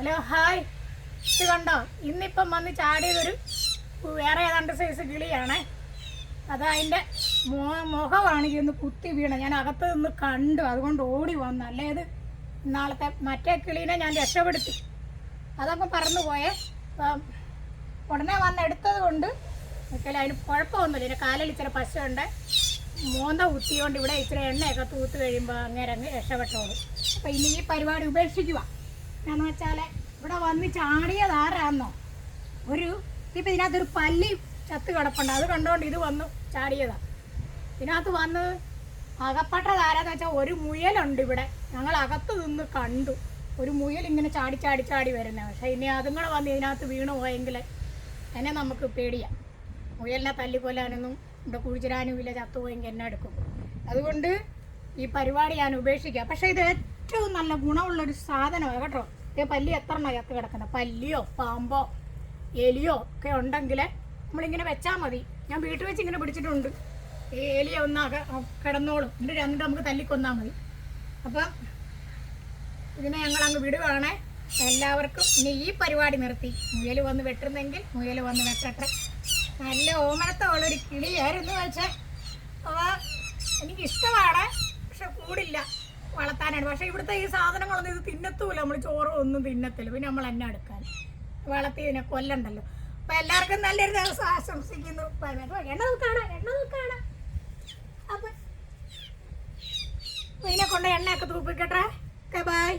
Hello hi ഇത് കണ്ടോ? ഇന്നിപ്പം വന്ന് ചാടിയതൊരു വേറെ ഏതാണ്ട് സൈസ് കിളിയാണേ. അത് അതിന്റെ മോ മുഖമാണ് ഇന്ന് കുത്തി വീണ. ഞാൻ അകത്ത് നിന്ന് കണ്ടു. അതുകൊണ്ട് ഓടി വന്നു. അല്ലേ ഇത് ഇന്നാളത്തെ മറ്റേ കിളീനെ ഞാൻ രക്ഷപ്പെടുത്തി. അതൊക്കെ പറന്നു പോയേ. അപ്പം ഉടനെ വന്ന് എടുത്തത് കൊണ്ട് ഒരിക്കലും അതിന് കുഴപ്പമൊന്നുമില്ല. ഇതിന്റെ കാലിൽ ഇച്ചിരി പശുണ്ട് മോന്ത കുത്തിയോണ്ട് ഇവിടെ ഇച്ചിരി എണ്ണയൊക്കെ തൂത്ത് കഴിയുമ്പോൾ അങ്ങേരങ്ങ് അങ്ങ് രക്ഷപ്പെട്ടോളൂ. അപ്പം ഇനി ഈ പരിപാടി ഉപേക്ഷിക്കുക എന്നാന്ന് വെച്ചാൽ ഇവിടെ വന്ന് ചാടിയത് ആരാന്നോ? ഒരു ഇപ്പം ഇതിനകത്തൊരു പല്ലി ചത്ത് കിടപ്പുണ്ട്. അത് കണ്ടുകൊണ്ട് ഇത് വന്നു ചാടിയതാ. ഇതിനകത്ത് വന്ന് അകപ്പെട്ടത് ആരാന്ന് വെച്ചാൽ ഒരു മുയലുണ്ട് ഇവിടെ. ഞങ്ങൾ അകത്ത് നിന്ന് കണ്ടു. ഒരു മുയൽ ഇങ്ങനെ ചാടി ചാടി ചാടി വരുന്നത് പക്ഷെ ഇനി അതും കൂടെ വന്ന് ഇതിനകത്ത് വീണു പോയെങ്കിൽ എന്നെ നമുക്ക് പേടിയാം. മുയലിനെ തല്ലിക്കൊല്ലാനൊന്നും ഇവിടെ കുഴിച്ചിടാനും ഇല്ല ചത്തുപോയെങ്കിൽ എന്നെ എടുക്കും. അതുകൊണ്ട് ഈ പരിപാടി ഞാൻ ഉപേക്ഷിക്കാം. പക്ഷേ ഇത് ഏറ്റവും നല്ല ഗുണമുള്ളൊരു സാധനമാണ് കേട്ടോ. പല്ലി എത്ര അകത്ത് കിടക്കുന്നത് പല്ലിയോ പാമ്പോ എലിയോ ഒക്കെ ഉണ്ടെങ്കിൽ നമ്മളിങ്ങനെ വെച്ചാൽ മതി. ഞാൻ വീട്ടിൽ വെച്ച് ഇങ്ങനെ പിടിച്ചിട്ടുണ്ട്. ഈ എലിയ ഒന്നാകെ കിടന്നോളും. എന്നിട്ട് രണ്ട് നമുക്ക് തല്ലിക്കൊന്നാൽ മതി. അപ്പം ഇതിനെ ഞങ്ങൾ അങ്ങ് വിടുവാണേ. എല്ലാവർക്കും ഇനി ഈ പരിപാടി നിർത്തി. മുയൽ വന്ന് വെട്ടുന്നെങ്കിൽ മുയൽ വന്ന് വെട്ടട്ടെ. നല്ല ഓമനത്തോളൊരു കിളിയായിരുന്നു പക്ഷേ അപ്പോൾ എനിക്കിഷ്ടമാണ് പക്ഷെ കൂടില്ല. വളർത്താനാണ് പക്ഷെ ഇവിടുത്തെ ഈ സാധനങ്ങളൊന്നും ഇത് തിന്നത്തൂല. നമ്മൾ ചോറും ഒന്നും തിന്നത്തില്ല. പിന്നെ നമ്മൾ എന്നെ എടുക്കാൻ. വളർത്തി ഇതിനെ കൊല്ലണ്ടല്ലോ. അപ്പൊ എല്ലാവർക്കും നല്ലൊരു ദിവസം ആശംസിക്കുന്നു. എണ്ണ നോക്കാണ് എണ്ണ നോക്കാണ് അപ്പൊ ഇതിനെ കൊണ്ട് എണ്ണയൊക്കെ തൂപ്പിക്കട്ടെ. ബൈ.